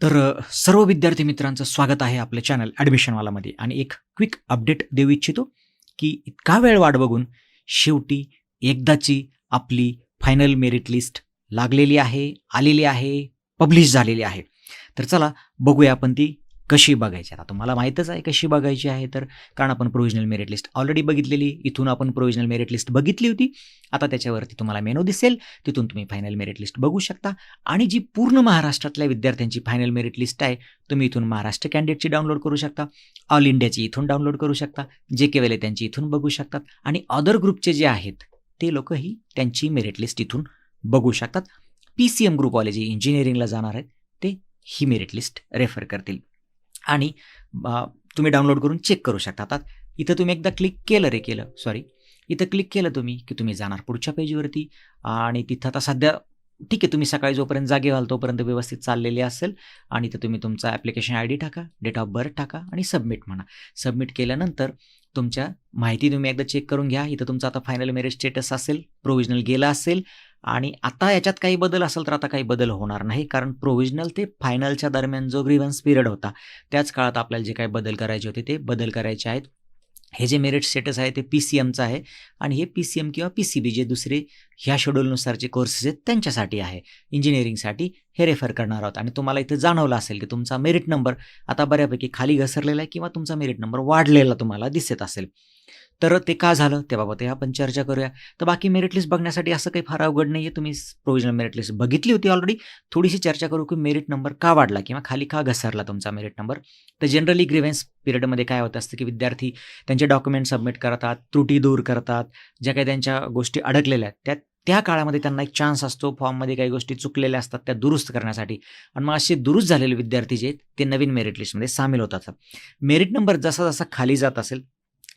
तर सर्व विद्यार्थी मित्रांचं स्वागत आहे आपल्या चॅनल ॲडमिशनवालामध्ये आणि एक क्विक अपडेट देऊ इच्छितो की इतका वेळ वाट बघून शेवटी एकदाची आपली फायनल मेरिट लिस्ट लागलेली आहे आलेली आहे पब्लिश झालेली आहे. तर चला बघूया आपण ती कशी बघायची? आता तुम्हाला माहीतच आहे कशी बघायची आहे तर कारण आपण प्रोविजनल मेरिट लिस्ट ऑलरेडी बघितलेली इथून आपण प्रोविजनल मेरिट लिस्ट बघितली होती. आता त्याच्यावरती तुम्हाला मेनू दिसेल तिथून तुम्ही फायनल मेरिट लिस्ट बघू शकता. आणि जी पूर्ण महाराष्ट्रातल्या विद्यार्थ्यांची फायनल मेरिट लिस्ट आहे तुम्ही इथून महाराष्ट्र कॅन्डिडेटची डाउनलोड करू शकता. ऑल इंडियाची इथून डाउनलोड करू शकता. जे के वेले त्यांची इथून बघू शकतात. आणि अदर ग्रुपचे जे आहेत ते लोकही त्यांची मेरिट लिस्ट इथून बघू शकतात. पी सी एम ग्रुपवाले जे इंजिनिअरिंगला जाणार आहेत ते ही मेरिट लिस्ट रेफर करतील. आणि तुम्ही डाउनलोड करून चेक करू शकता. आता इथं तुम्ही एकदा क्लिक केलं रे केलं सॉरी. इथं क्लिक केलं तुम्ही की तुम्ही जाणार पुढच्या पेजवरती आणि तिथं आता सध्या ठीक आहे तुम्ही सकाळी जोपर्यंत जागे व्हाल तोपर्यंत व्यवस्थित चाललेली असेल आणि तर तुम्ही तुमचा ॲप्लिकेशन आय डी टाका डेट ऑफ बर्थ टाका आणि सबमिट म्हणा. सबमिट केल्यानंतर तुमच्या माहिती तुम्ही एकदा चेक करून घ्या. इथं तुमचा आता फायनल मेरिट स्टेटस असेल प्रोविजनल गेला असेल आणि आता याच्यात काही बदल असेल तर आता काही बदल होणार नाही कारण प्रोव्हिजनल ते फायनलच्या दरम्यान जो ग्रीव्हन्स पिरियड होता त्याच काळात आपल्याला जे काही बदल करायचे होते ते बदल करायचे आहेत. हे जे मेरिट स्टेटस आहे ते पी सी एमचं आहे आणि हे पी सी एम किंवा पी सी बी जे दुसरे ह्या शेड्यूलनुसारचे कोर्सेस आहेत त्यांच्यासाठी आहे. इंजिनिअरिंगसाठी हे रेफर करणार आहोत. आणि तुम्हाला इथं जाणवलं असेल की तुमचा मेरिट नंबर आता बऱ्यापैकी खाली घसरलेला आहे किंवा तुमचा मेरिट नंबर वाढलेला तुम्हाला दिसत असेल. तर ते का झालं? त्याबाबत आपण चर्चा करूया. तर बाकी मेरिट लिस्ट बघण्यासाठी असं काही फार अवघड नाही आहे तुम्ही प्रोविजनल मेरिट लिस्ट बघितली होती ऑलरेडी थोडीशी चर्चा करू की मेरिट नंबर का वाढला किंवा खाली का घसरला तुमचा मेरिट नंबर तर जनरली ग्रीव्हन्स पिरियडमध्ये काय होत असतं की विद्यार्थी त्यांचे डॉक्युमेंट सबमिट करतात त्रुटी दूर करतात ज्या काही त्यांच्या गोष्टी अडकलेल्या आहेत त्या त्या काळामध्ये त्यांना एक चान्स असतो. फॉर्ममध्ये काही गोष्टी चुकलेल्या असतात त्या दुरुस्त करण्यासाठी. आणि मग असे दुरुस्त झालेले विद्यार्थी जे आहेत ते नवीन मेरिट लिस्टमध्ये सामील होतात. मेरिट नंबर जसा जसा खाली जात असेल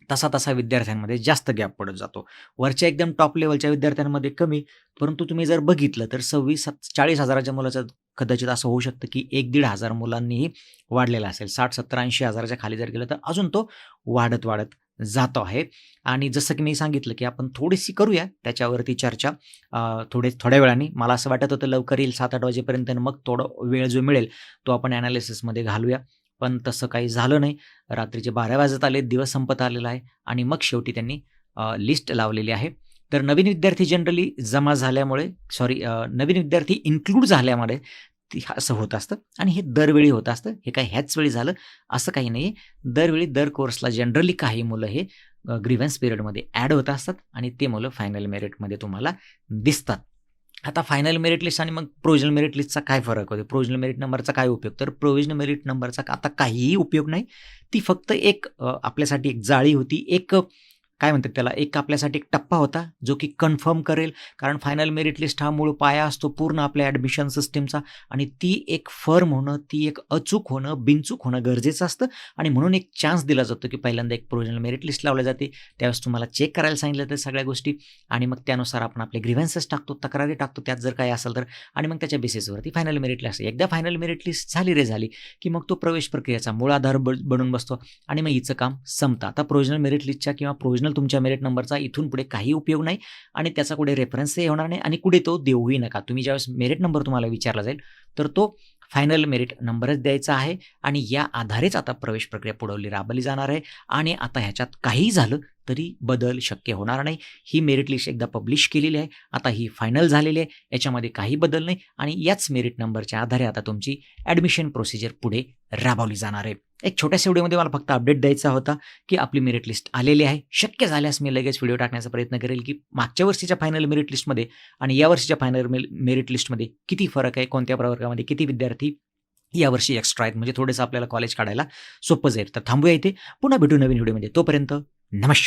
तसा तसा विद्यार्थ्यांमध्ये जास्त गॅप पडत जातो. वरच्या एकदम टॉप लेवलच्या विद्यार्थ्यांमध्ये कमी परंतु तुम्ही जर बघितलं तर सव्वीस सात चाळीस हजाराच्या मुलाचं कदाचित असं होऊ शकतं की एक दीड हजार मुलांनीही वाढलेला असेल. साठ सत्तर ऐंशी हजाराच्या खाली जर गेलं तर अजून तो वाढत वाढत जातो आहे. आणि जसं की मी सांगितलं की आपण थोडीशी करूया त्याच्यावरती चर्चा. थोडे थोड्या वेळाने. मला असं वाटत होतं लवकर येईल सात आठ वाजेपर्यंत आणि मग थोडं वेळ जो मिळेल तो आपण ॲनालिसिसमध्ये घालूया. पण तसं काही झालं नाही. रात्रीचे बारा वाजत आले दिवस संपत आलेला आहे आणि मग शेवटी त्यांनी लिस्ट लावलेली आहे. तर नवीन विद्यार्थी जनरली जमा झाल्यामुळे सॉरी नवीन विद्यार्थी इन्क्लूड झाल्यामुळे ती असं होत असतं आणि हे दरवेळी होत असतं. हे काय ह्याच वेळी झालं असं काही नाही दरवेळी दर कोर्सला जनरली काही मुलं हे ग्रीव्हन्स पिरियडमध्ये ॲड होत असतात आणि ते मुलं फायनल मेरिटमध्ये तुम्हाला दिसतात. आता फायनल मेरिट लिस्ट आणि मग प्रोविजनल मेरिट लिस्टचा काय फरक होतो? प्रोविजनल मेरिट नंबरचा काय उपयोग? तर प्रोविजनल मेरिट नंबरचा आता काहीही उपयोग नाही. ती फक्त एक आपल्यासाठी एक जाळी होती. एक काय म्हणतात त्याला? एक आपल्यासाठी एक टप्पा होता जो की कन्फर्म करेल. कारण फायनल मेरिट लिस्ट हा मूळ पाया असतो पूर्ण आपल्या ॲडमिशन सिस्टीमचा. आणि ती एक फर्म होणं ती एक अचूक होणं बिनचूक होणं गरजेचं असतं. आणि म्हणून एक चान्स दिला जातो की पहिल्यांदा एक प्रोविजनल मेरिट लिस्ट लावली जाते. त्यावेळेस तुम्हाला चेक करायला सांगितलं तर सगळ्या गोष्टी. आणि मग त्यानुसार आपण आपले ग्रीव्हन्सेस टाकतो तक्रारी टाकतो त्यात जर काही असेल तर. आणि मग त्याच्या बेसिसवरती फायनल मेरिट लिस्ट एकदा फायनल मेरिट लिस्ट झाली रे झाली की मग तो प्रवेश प्रक्रियेचा मूळ आधार बनून बसतो. आणि मग हिचं काम संपतं. आता प्रोविजनल मेरिट लिस्टच्या किंवा प्रोव्हिजनल तुमच्या मेरिट नंबरचा इथून पुढे काही उपयोग नाही आणि त्याचा कुठे रेफरन्सही होणार नाही आणि कुठे तो देऊही नका. तुम्ही ज्यावेळेस मेरिट नंबर तुम्हाला विचारला जाईल तर तो फायनल मेरिट नंबरच द्यायचा आहे आणि या आधारेच आता प्रवेश प्रक्रिया पुढवली राबवली जाणार आहे आणि आता ह्याच्यात काहीही झालं तरी बदल शक्य होणार नाही. ही मेरिट लिस्ट एकदा पब्लिश केलेली आहे. आता ही फायनल झालेली आहे. याच्यामध्ये काही बदल नाही आणि याच मेरिट नंबरच्या आधारे आता तुमची ॲडमिशन प्रोसिजर पुढे राबवली जाणार आहे. एक छोट्याशा व्हिडिओमध्ये मला फक्त अपडेट द्यायचा होता की आपली मेरिट लिस्ट आलेली आहे. शक्य झाल्यास मी लगेच व्हिडिओ टाकण्याचा प्रयत्न करेल की मागच्या वर्षीच्या फायनल मेरिट लिस्टमध्ये आणि या वर्षीच्या फायनल मेरिट लिस्टमध्ये किती फरक आहे? कोणत्या प्रवर्गामध्ये किती विद्यार्थी यावर्षी एक्स्ट्रा आहेत? म्हणजे थोडंसं आपल्याला कॉलेज काढायला सोपं जाईल. तर थांबूया इथे. पुन्हा भेटू नवीन व्हिडिओमध्ये तोपर्यंत नमस्कार.